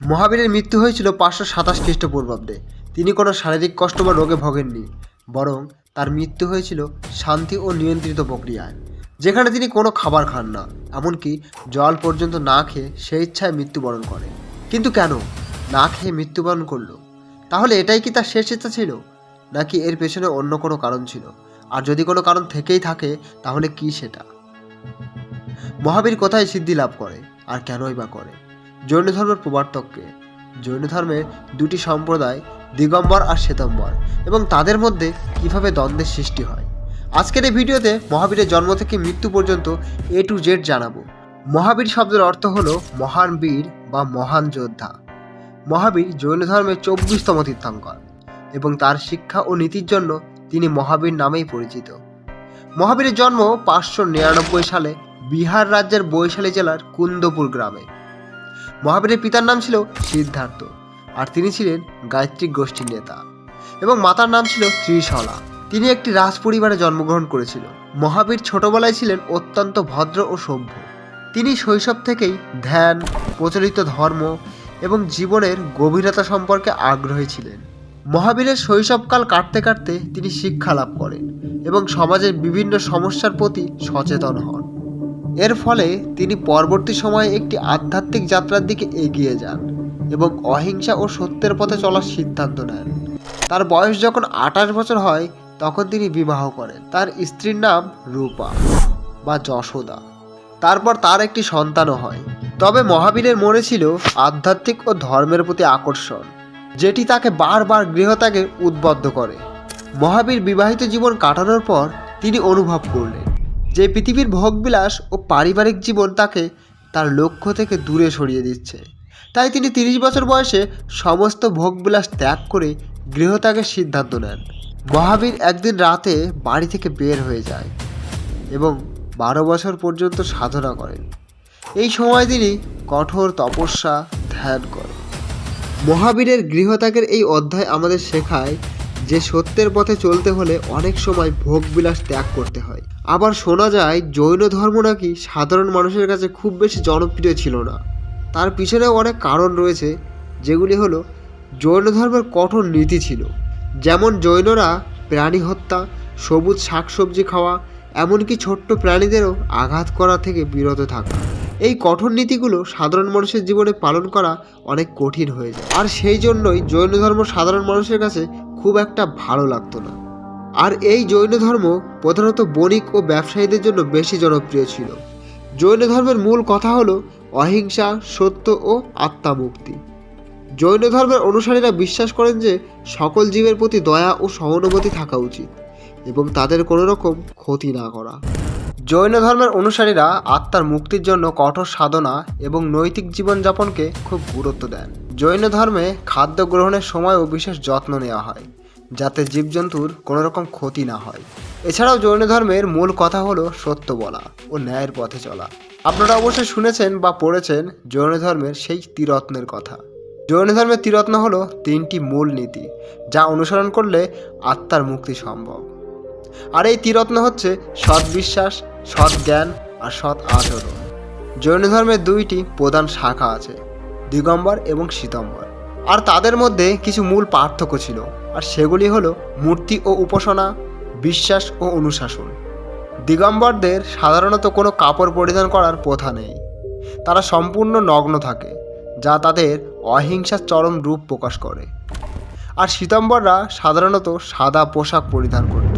মহাবীরের মৃত্যু হয়েছিল পাঁচশো সাতাশ খ্রিস্টপূর্বাব্দে। তিনি কোনো শারীরিক কষ্ট বা রোগে ভোগেননি, বরং তার মৃত্যু হয়েছিল শান্তি ও নিয়ন্ত্রিত প্রক্রিয়ায়, যেখানে তিনি কোনো খাবার খান না, এমনকি জল পর্যন্ত না খেয়ে সেই ইচ্ছায় মৃত্যুবরণ করে। কিন্তু কেন? না খেয়ে মৃত্যুবরণ করল? তাহলে এটাই কি তার শেষ ইচ্ছা ছিল? নাকি এর পেছনে অন্য কোনো কারণ ছিল? আর যদি কোনো কারণ থেকেই থাকে, তাহলে কি সেটা? মহাবীর কোথায় সিদ্ধি লাভ করে, আর কেনই বা করে? জৈন ধর্মের প্রবর্তককে। জৈন ধর্মের দুটি সম্প্রদায়, দিগম্বর আর শ্বেতম্বর, এবং তাদের মধ্যে কীভাবে দ্বন্দ্বের সৃষ্টি হয়। আজকের এই ভিডিওতে মহাবীরের জন্ম থেকে মৃত্যু পর্যন্ত এ টু জেড জানাব। মহাবীর শব্দের অর্থ হল মহান বীর বা মহান যোদ্ধা। মহাবীর জৈন ধর্মের চব্বিশতম তীর্থঙ্কর, এবং তার শিক্ষা ও নীতির জন্য তিনি মহাবীর নামেই পরিচিত। মহাবীরের জন্ম পাঁচশো নিরানব্বই সালে বিহার রাজ্যের বৈশালী জেলার কুন্দপুর গ্রামে। মহাবীরের পিতার নাম ছিল সিদ্ধার্থ, আর তিনি ছিলেন গায়ত্রিক গোষ্ঠীর নেতা এবং মাতার নাম ছিল ত্রিশলা। তিনি একটি রাজ পরিবারে জন্মগ্রহণ করেছিল। মহাবীর ছোটবেলায় ছিলেন অত্যন্ত ভদ্র ও সভ্য। তিনি শৈশব থেকেই ধ্যান, প্রচলিত ধর্ম এবং জীবনের গভীরতা সম্পর্কে আগ্রহী ছিলেন। মহাবীরের শৈশবকাল কাটতে কাটতে তিনি শিক্ষা লাভ করেন এবং সমাজের বিভিন্ন সমস্যার প্রতি সচেতন হন। এর ফলে তিনি পরবর্তী সময়ে একটি আধ্যাত্মিক যাত্রার দিকে এগিয়ে যান এবং অহিংসা ও সত্যের পথে চলার সিদ্ধান্ত নেন। তার বয়স যখন আঠাশ বছর হয়, তখন তিনি বিবাহ করেন। তার স্ত্রীর নাম রূপা বা যশোদা। তারপর তার একটি সন্তানও হয়। তবে মহাবীরের মনে ছিল আধ্যাত্মিক ও ধর্মের প্রতি আকর্ষণ, যেটি তাকে বারবার গৃহত্যাগে উদ্বুদ্ধ করে। মহাবীর বিবাহিত জীবন কাটানোর পর তিনি অনুভব করলেন যে পৃথিবীর ভোগবিলাস ও পারিবারিক জীবন তাকে তার লক্ষ্য থেকে দূরে সরিয়ে দিচ্ছে। তাই তিনি তিরিশ বছর বয়সে সমস্ত ভোগবিলাস ত্যাগ করে গৃহত্যাগের সিদ্ধান্ত নেন। মহাবীর একদিন রাতে বাড়ি থেকে বের হয়ে যায় এবং বারো বছর পর্যন্ত সাধনা করেন। এই সময় তিনি কঠোর তপস্যা ধ্যান করেন। মহাবীরের গৃহত্যাগের এই অধ্যায় আমাদের শেখায় যে সত্যের পথে চলতে হলে অনেক সময় ভোগবিলাস ত্যাগ করতে হয়। আবার শোনা যায়, জৈন ধর্ম নাকি সাধারণ মানুষের কাছে খুব বেশি জনপ্রিয় ছিল না। তার পিছনেও অনেক কারণ রয়েছে, যেগুলি হলো, জৈন ধর্মের কঠোর নীতি ছিল। যেমন জৈনরা প্রাণী হত্যা, সবুজ শাকসবজি খাওয়া, এমনকি ছোট্ট প্রাণীদেরও আঘাত করা থেকে বিরত থাকা। এই কঠোর নীতিগুলো সাধারণ মানুষের জীবনে পালন করা অনেক কঠিন হয়ে যায়। আর সেই জন্যই জৈন ধর্ম সাধারণ মানুষের কাছে খুব একটা ভালো লাগতো না। আর এই জৈন ধর্ম প্রধানত বণিক ও ব্যবসায়ীদের জন্য বেশি জনপ্রিয় ছিল। জৈন ধর্মের মূল কথা হলো অহিংসা, সত্য ও আত্মামুক্তি। জৈন ধর্মের অনুসারীরা বিশ্বাস করেন যে সকল জীবের প্রতি দয়া ও সহানুভূতি থাকা উচিত এবং তাদের কোনো রকম ক্ষতি না করা। জৈন ধর্মের অনুসারীরা আত্মার মুক্তির জন্য কঠোর সাধনা এবং নৈতিক জীবনযাপনকে খুব গুরুত্ব দেন। জৈন ধর্মে খাদ্য গ্রহণের সময়ও বিশেষ যত্ন নেওয়া হয়, যাতে জীবজন্তুর কোনো রকম ক্ষতি না হয়। এছাড়াও জৈন ধর্মের মূল কথা হলো সত্য বলা ও ন্যায়ের পথে চলা। আপনারা অবশ্যই শুনেছেন বা পড়েছেন জৈন ধর্মের সেই তীরত্নের কথা। জৈন ধর্মের তীরত্ন হলো তিনটি মূল নীতি, যা অনুসরণ করলে আত্মার মুক্তি সম্ভব। আর এই তীরত্ন হচ্ছে সৎ বিশ্বাস সৎ জ্ঞান আর সৎ আচরণ। জৈন ধর্মের দুইটি প্রধান শাখা আছে, দিগম্বর এবং শীতম্বর। আর তাদের মধ্যে কিছু মূল পার্থক্য ছিল, আর সেগুলি হলো মূর্তি ও উপাসনা, বিশ্বাস ও অনুশাসন। দিগম্বরদের সাধারণত কোনো কাপড় পরিধান করার প্রথা নেই। তারা সম্পূর্ণ নগ্ন থাকে, যা তাদের অহিংসার চরম রূপ প্রকাশ করে। আর শীতম্বররা সাধারণত সাদা পোশাক পরিধান করত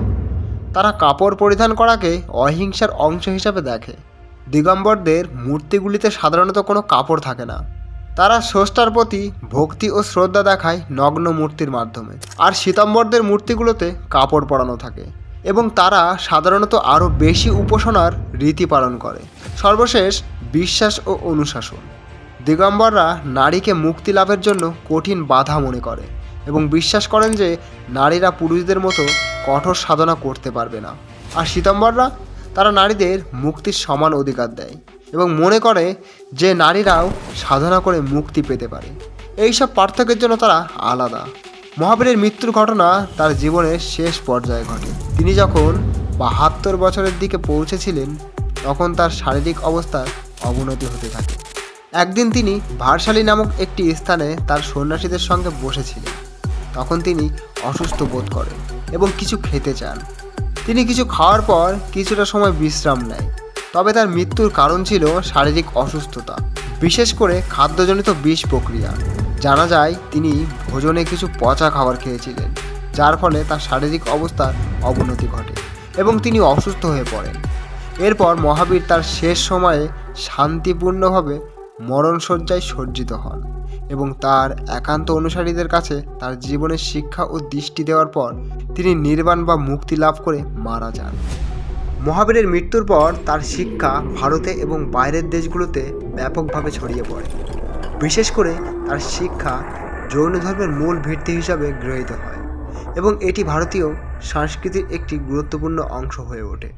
তারা কাপড় পরিধান করাকে অহিংসার অংশ হিসাবে দেখে। দিগম্বরদের মূর্তিগুলিতে সাধারণত কোনো কাপড় থাকে না। তারা স্রষ্টার প্রতি ভক্তি ও শ্রদ্ধা দেখায় নগ্ন মূর্তির মাধ্যমে। আর শীতম্বরদের মূর্তিগুলোতে কাপড় পরানো থাকে এবং তারা সাধারণত আরও বেশি উপাসনার রীতি পালন করে। সর্বশেষ বিশ্বাস ও অনুশাসন। দিগম্বররা নারীকে মুক্তি লাভের জন্য কঠিন বাধা মনে করে এবং বিশ্বাস করেন যে নারীরা পুরুষদের মতো কঠোর সাধনা করতে পারবে না। আর শীতম্বররা তারা নারীদের মুক্তির সমান অধিকার দেয় এবং মনে করে যে নারীরাও সাধনা করে মুক্তি পেতে পারে। এইসব পার্থক্যের জন্য তারা আলাদা। মহাবীরের মৃত্যুর ঘটনা তার জীবনের শেষ পর্যায়ে ঘটে। তিনি যখন বাহাত্তর বছরের দিকে পৌঁছেছিলেন, তখন তার শারীরিক অবস্থার অবনতি হতে থাকে। একদিন তিনি ভারসালী নামক একটি স্থানে তার সন্ন্যাসীদের সঙ্গে বসেছিলেন। তখন তিনি অসুস্থ বোধ করেন এবং কিছু খেতে চান। তিনি কিছু খাওয়ার পর কিছুটা সময় বিশ্রাম নেয়। তবে তার মৃত্যুর কারণ ছিল শারীরিক অসুস্থতা, বিশেষ করে খাদ্যজনিত বিষ প্রক্রিয়া। জানা যায়, তিনি ভোজনে কিছু পচা খাবার খেয়েছিলেন, যার ফলে তার শারীরিক অবস্থার অবনতি ঘটে এবং তিনি অসুস্থ হয়ে পড়েন। এরপর মহাবীর তার শেষ সময়ে শান্তিপূর্ণভাবে মরণশয্যায় সজ্জিত হন। এবং তার একান্ত অনুসারীদের কাছে তার জীবনের শিক্ষা ও দৃষ্টি দেওয়ার পর তিনি নির্বাণ বা মুক্তি লাভ করে মারা যান। মহাবীরের মৃত্যুর পর তার শিক্ষা ভারতে এবং বাইরের দেশগুলোতে ব্যাপকভাবে ছড়িয়ে পড়ে। বিশেষ করে তার শিক্ষা জৈন ধর্মের মূল ভিত্তি হিসাবে গৃহীত হয় এবং এটি ভারতীয় সংস্কৃতির একটি গুরুত্বপূর্ণ অংশ হয়ে ওঠে।